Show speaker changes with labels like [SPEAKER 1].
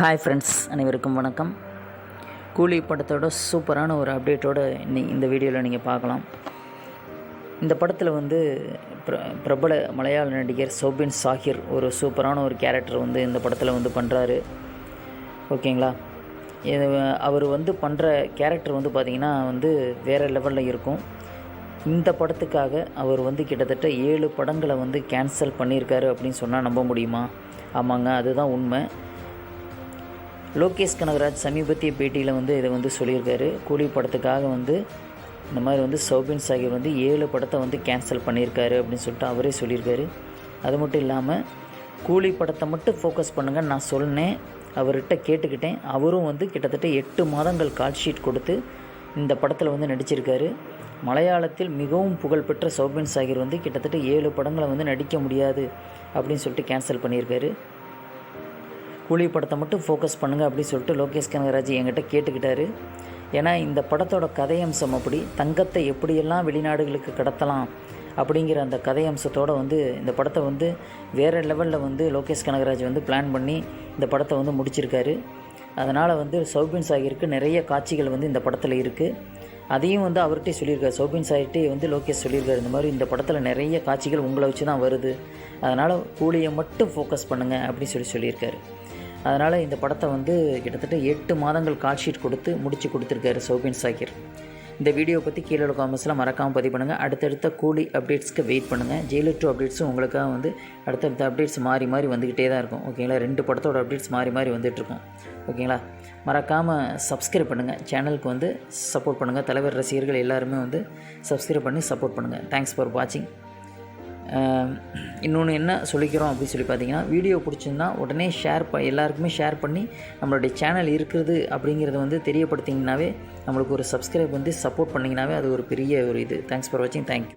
[SPEAKER 1] Hi friends அனைவருக்கும் வணக்கம். கூலி படத்தோட சூப்பரான ஒரு அப்டேட்டோட இன்னி இந்த வீடியோவில் நீங்கள் பார்க்கலாம். இந்த படத்தில் வந்து பிர பிரபல மலையாள நடிகர் சோபின் சாஹிர் ஒரு சூப்பரான ஒரு கேரக்டர் வந்து இந்த படத்தில் வந்து பண்ணுறாரு ஓகேங்களா இது அவர் வந்து பண்ணுற கேரக்டர் வந்து பார்த்திங்கன்னா வந்து வேறு லெவலில் இருக்கும். இந்த படத்துக்காக அவர் வந்து கிட்டத்தட்ட ஏழு படங்களை வந்து கேன்சல் பண்ணியிருக்காரு அப்படின்னு சொன்னால் நம்ப முடியுமா? ஆமாங்க அதுதான் உண்மை. லோகேஷ் கனகராஜ் சமீபத்திய பேட்டியில் வந்து இதை வந்து சொல்லியிருக்காரு. கூலி படத்துக்காக வந்து இந்த மாதிரி வந்து சௌபின் சாஹிப் வந்து ஏழு படத்தை வந்து கேன்சல் பண்ணியிருக்காரு அப்படின்னு சொல்லிட்டு அவரே சொல்லியிருக்காரு. அது மட்டும் இல்லாமல் கூலி படத்தை மட்டும் ஃபோக்கஸ் பண்ணுங்கள் நான் சொன்னேன் அவர்கிட்ட கேட்டுக்கிட்டேன். அவரும் வந்து கிட்டத்தட்ட எட்டு மாதங்கள் கால் ஷீட் கொடுத்து இந்த படத்தில் வந்து நடிச்சிருக்காரு. மலையாளத்தில் மிகவும் புகழ்பெற்ற சௌபின் சாகிர் வந்து கிட்டத்தட்ட ஏழு படங்களை வந்து நடிக்க முடியாது அப்படின்னு சொல்லிட்டு கேன்சல் பண்ணியிருக்காரு. கூலி படத்தை மட்டும் ஃபோக்கஸ் பண்ணுங்கள் அப்படின்னு சொல்லிட்டு லோகேஷ் கனகராஜ் என்கிட்ட கேட்டுக்கிட்டாரு. ஏன்னா இந்த படத்தோட கதையம்சம் அப்படி தங்கத்தை எப்படியெல்லாம் வெளிநாடுகளுக்கு கடத்தலாம் அப்படிங்கிற அந்த கதையம்சத்தோடு வந்து இந்த படத்தை வந்து வேறு லெவலில் வந்து லோகேஷ் கனகராஜ் வந்து பிளான் பண்ணி இந்த படத்தை வந்து முடிச்சிருக்காரு. அதனால் வந்து சௌபின் சாகிருக்கு நிறைய காட்சிகள் வந்து இந்த படத்தில் இருக்குது அதையும் வந்து அவர்கிட்டே சொல்லியிருக்காரு. சௌபின் சாகிட்டே வந்து லோகேஷ் சொல்லியிருக்காரு இந்த மாதிரி இந்த படத்தில் நிறைய காட்சிகள் உங்களை வச்சு தான் வருது. அதனால் கூலியை மட்டும் ஃபோக்கஸ் பண்ணுங்கள் அப்படின்னு சொல்லி சொல்லியிருக்காரு. அதனால் இந்த படத்தை வந்து கிட்டத்தட்ட எட்டு மாதங்கள் கால் ஷீட் கொடுத்து முடித்து கொடுத்துருக்காரு சௌபின் சாகிர். இந்த வீடியோ பற்றி கீழே உள்ள காமெண்ட்ஸில் மறக்காமல் பதிவு பண்ணுங்கள் அடுத்தடுத்த கூலி அப்டேட்ஸ்க்கு வெயிட் பண்ணுங்கள் ஜெயிலர் டூ அப்டேட்ஸும் உங்களுக்காக வந்து அடுத்தடுத்த அப்டேட்ஸ் மாறி மாறி வந்துக்கிட்டே தான் இருக்கும். ஓகேங்களா ரெண்டு படத்தோட அப்டேட்ஸ் மாறி மாறி வந்துட்டுருக்கும் ஓகேங்களா மறக்காமல் சப்ஸ்கிரைப் பண்ணுங்கள் சேனலுக்கு வந்து சப்போர்ட் பண்ணுங்கள் தலைவர் ரசிகர்கள் எல்லாருமே வந்து சப்ஸ்கிரைப் பண்ணி சப்போர்ட் பண்ணுங்கள் தேங்க்ஸ் ஃபார் வாட்சிங் இன்னொன்று என்ன சொல்லிக்கிறோம் அப்படின்னு சொல்லி பார்த்தீங்கன்னா வீடியோ பிடிச்சிருந்தா உடனே ஷேர் ப எல்லாருக்குமே ஷேர் பண்ணி நம்மளுடைய சேனல் இருக்கிறது அப்படிங்கிறத வந்து தெரியப்படுத்திங்கனாவே நம்மளுக்கு ஒரு சப்ஸ்கிரைப் வந்து சப்போர்ட் பண்ணிங்கனாவே அது ஒரு பெரிய ஒரு இது. தேங்க்ஸ் ஃபார் வாட்சிங் தேங்க்யூ